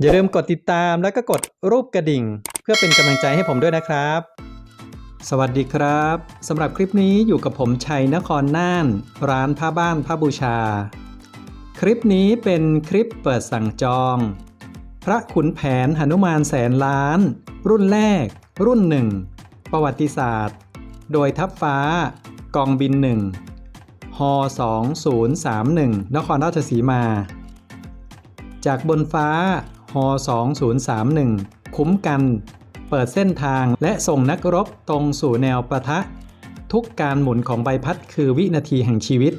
อย่าลืมกดติดตามแล้วก็กดรูปกระดิ่ง เพื่อเป็นกำลังใจให้ผมด้วยนะครับ สวัสดีครับสำหรับคลิปนี้อยู่กับผมชัยนครน่าน ร้านผ้าบ้านผ้าบูชา คลิปนี้เป็นคลิปเปิดสั่งจอง พระขุนแผนหนุมานแสนล้าน รุ่นแรก รุ่นหนึ่งประวัติศาสตร์ โดยทัพฟ้า กองบินหนึ่งฮ2031 นครราชสีมา จากบนฟ้า 2031 คุ้มกัน เปิดเส้นทางและส่งนักรบตรงสู่แนวปะทะ ทุกการหมุนของใบพัดคือวินาทีแห่งชีวิต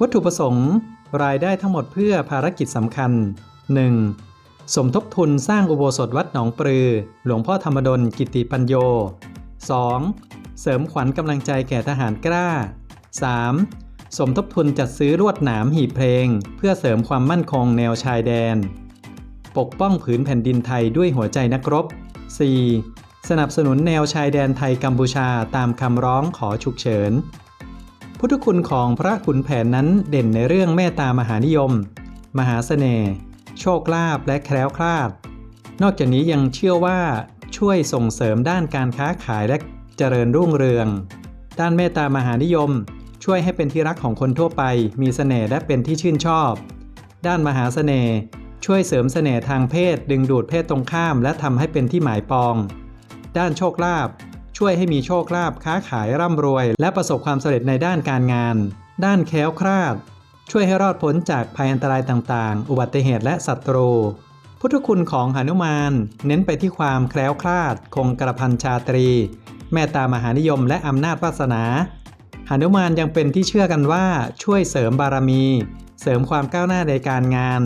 วัตถุประสงค์ รายได้ทั้งหมดเพื่อภารกิจสำคัญ 1. สมทบทุนสร้างอุโบสถวัดหนองปลือ หลวงพ่อธรรมดลกิติปัญโย 2. เสริมขวัญกำลังใจแก่ทหารกล้า 3. สมทบทุนจัดซื้อลวดหนามหีบเพลง เพื่อเสริมความมั่นคงแนวชายแดน ปกป้องผืนแผ่นดินไทยด้วยหัวใจนักรบ 4. สนับสนุนแนวชายแดนไทยกัมพูชาตามคำร้องขอฉุกเฉิน พุทธคุณของพระขุนแผนนั้นเด่นในเรื่องเมตตามหานิยม มหาเสน่ห์ โชคลาภและแคล้วคลาด นอกจากนี้ยังเชื่อว่าช่วยส่งเสริมด้านการค้าขายและเจริญรุ่งเรือง ด้านเมตตามหานิยม ช่วยให้เป็นที่รักของคนทั่วไป มีเสน่ห์และเป็นที่ชื่นชอบ ด้านมหาเสน่ห์ ช่วยเสริมเสน่ห์ทางเพศดึงดูดเพศตรงข้าม และทำให้เป็นที่หมายปอง ด้านโชคลาภช่วยให้มีโชคลาภค้าขายร่ำรวย และประสบความสำเร็จในด้านการงาน ด้านแคล้วคลาด ช่วยให้รอดพ้นจากภัยอันตรายต่างๆ อุบัติเหตุและศัตรู พุทธคุณของหนุมาน เน้นไปที่ความแคล้วคลาด คงกระพันชาตรี แม่ตามหานิยมและอำนาจวาสนาหนุมานยังเป็นที่เชื่อกันว่าช่วยเสริมบารมี เสริมความก้าวหน้าในการงาน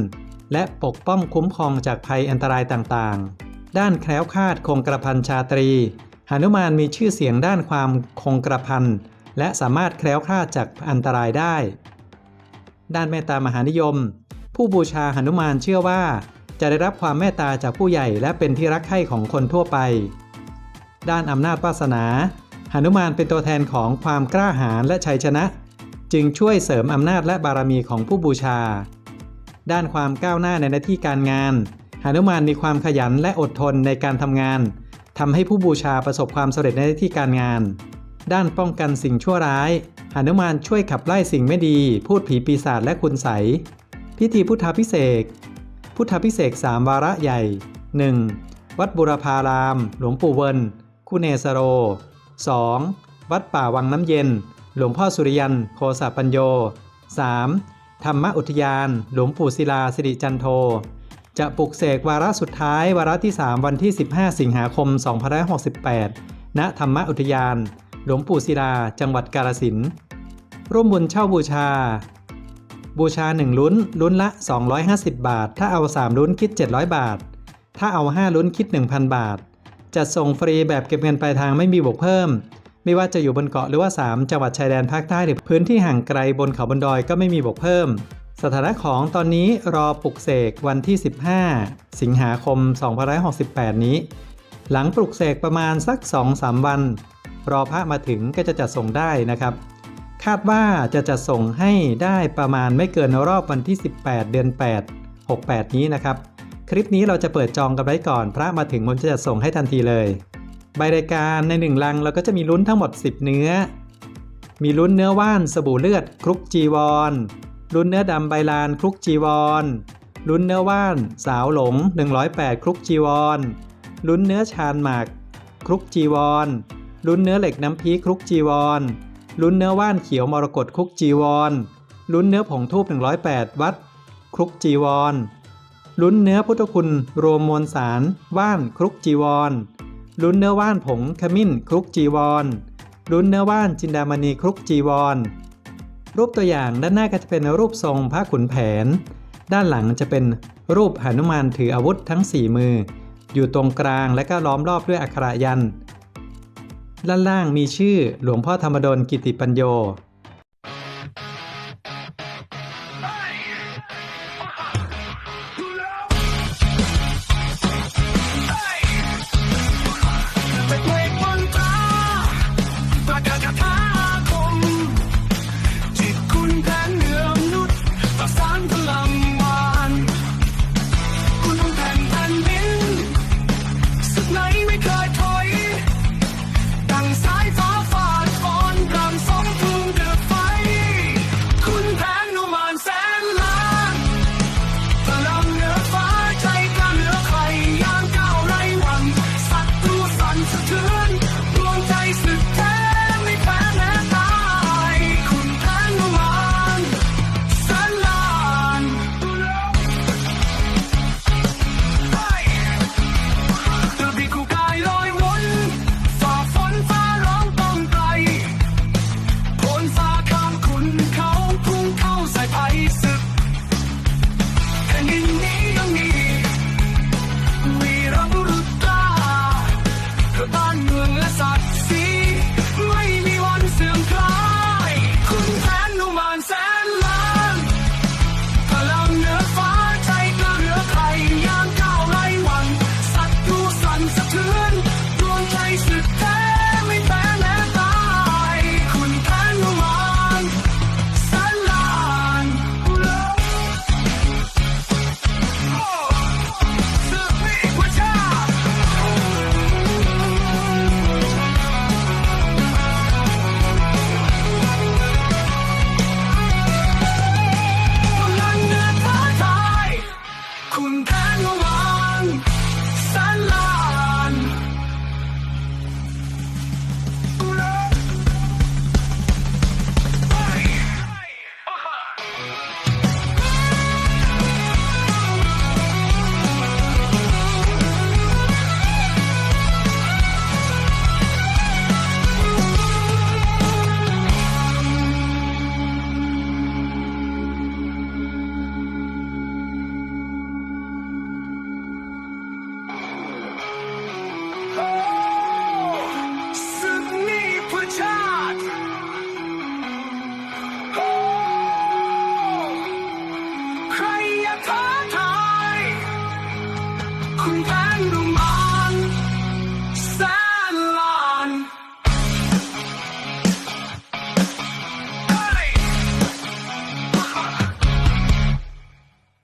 และปกป้องคุ้มครองจากภัยอันตรายต่างๆ ด้านแคล้วคลาดคงกระพันชาตรีหนุมานมีชื่อเสียงด้านความคงกระพันและสามารถแคล้วคลาดจากอันตรายได้ ด้านเมตตามหานิยม ผู้บูชาหนุมานเชื่อว่า จะได้รับความเมตตาจากผู้ใหญ่และเป็นที่รักใคร่ของคนทั่วไป ด้านอำนาจวาสนาหนุมานเป็นตัวแทนของความกล้าหาญและชัยชนะ จึงช่วยเสริมอำนาจและบารมีของผู้บูชา ด้านความก้าวหน้าในหน้าที่การงานหนุมานมีความขยันและอดทนในการทำงานทำให้ผู้บูชาประสบความสำเร็จในหน้าที่การงาน ด้านป้องกันสิ่งชั่วร้ายหนุมานช่วยขับไล่สิ่งไม่ดี พูดผีปีศาจและคุณใสพิธีพุทธพิเศษกพุทธพิเศษกสามวาระใหญ่ 1. วัดบุรพาราม หลวงปู่เวินคุเนสโร 2. วัดป่าวังน้ำเย็น หลวงพ่อสุริยัน โคสาปัญโย 3. ธรรมอุทยาน หลวงปู่ศิลาสิริจันโท จะปลุกเสกวาระสุดท้ายวาระที่ 3 วันที่ 15 สิงหาคม 2568 ณ ธรรมอุทยาน หลวงปู่ศิลา จังหวัดกาฬสินธุ์ร่วมบุญเช่าบูชา บูชา 1 ลุ้น ลุ้นละ 250 บาท ถ้าเอา 3 ลุ้นคิด 700 บาท ถ้าเอา 5 ลุ้นคิด 1,000 บาท จัดส่งฟรีแบบเก็บเงินปลายทางไม่มีบวกเพิ่ม ไม่ว่าจะอยู่บนเกาะหรือว่า 3 จังหวัดชายแดนภาคใต้หรือพื้นที่ห่างไกลบนเขาบนดอยก็ไม่มีบวกเพิ่ม สถานะของตอนนี้รอปลุกเสกวันที่ 15 สิงหาคม 2568 นี้ หลังปลุกเสกประมาณสัก 2-3 วัน รอพระมาถึงก็จะจัดส่งได้นะครับ คาดว่าจะจัดส่งให้ได้ประมาณไม่เกินรอบวันที่ 18 เดือน 8 68 นี้นะครับ คลิปนี้เราจะเปิดจองกันไว้ก่อน พระมาถึงผมจะจัดส่งให้ทันทีเลย ใบรายการในหนึ่งลังเราก็จะมีลุ้นทั้งหมด 10 เนื้อ มีลุ้นเนื้อว่านสบู่เลือดคลุกจีวร ลุ้นเนื้อดำใบลานคลุกจีวร ลุ้นเนื้อว่าน สาวหลง 108 คลุกจีวร ลุ้นเนื้อชานหมาก คลุกจีวร ลุ้นเนื้อเหล็กน้ำพีคลุกจีวร ลุ้นเนื้อว่านเขียวมรกตคลุกจีวร ลุ้นเนื้อผงทูบ108 วัด คลุกจีวร ลุ้นเนื้อพุทธคุณรวมมวลสารว่านคลุกจีวร ลุ้นเนื้อว่านผงขมิ้นคลุกจีวร ลุ้นเนื้อว่านจินดามณีคลุกจีวร รูปตัวอย่างด้านหน้าก็จะเป็นรูปทรงพระขุนแผน ด้านหลังจะเป็นรูปหนุมานถืออาวุธทั้ง 4 มือ อยู่ตรงกลางและก็ล้อมรอบด้วยอักขระยันด้านล่างมีชื่อหลวงพ่อธรรมดลกิติปัญโย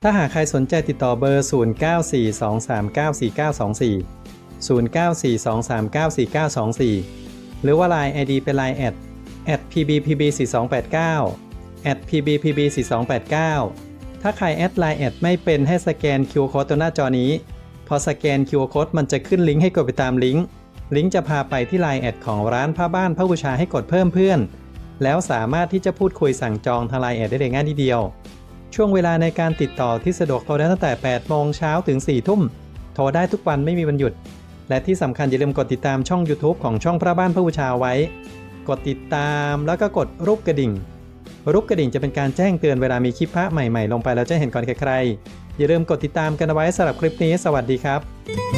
ถ้าหากใครสนใจติดต่อเบอร์ 0942394924 0942394924 หรือว่า Line ID เป็น Line แอด at pbpb4289 at pbpb4289 ถ้าใครแอดไลน์แอดไม่เป็นให้สแกน QR Code ตัวหน้าจอนี้ พอสแกน QR Code มันจะขึ้นลิงก์ให้กดไปตามลิงก์ ลิงก์จะพาไปที่ Line แอดของร้านผ้าบ้านผ้าบูชาให้กดเพิ่มเพื่อน แล้วสามารถที่จะพูดคุยสั่งจองทาง Line แอดได้เลยง่ายนิดเดียว ช่วงเวลาในการติดต่อที่สะดวกโทรได้ตั้งแต่ 8 โมงเช้าถึง 4 ทุ่ม โทรได้ทุกวันไม่มีวันหยุด และที่สำคัญอย่าลืมกดติดตามช่อง YouTube ของช่องพระบ้านพระบูชาไว้ กดติดตามแล้วก็กดรูปกระดิ่ง รูปกระดิ่งจะเป็นการแจ้งเตือนเวลามีคลิปพระใหม่ๆ ลงไปแล้วจะเห็นก่อนใครๆอย่าลืมกดติดตามกันไว้สำหรับคลิปนี้ สวัสดีครับ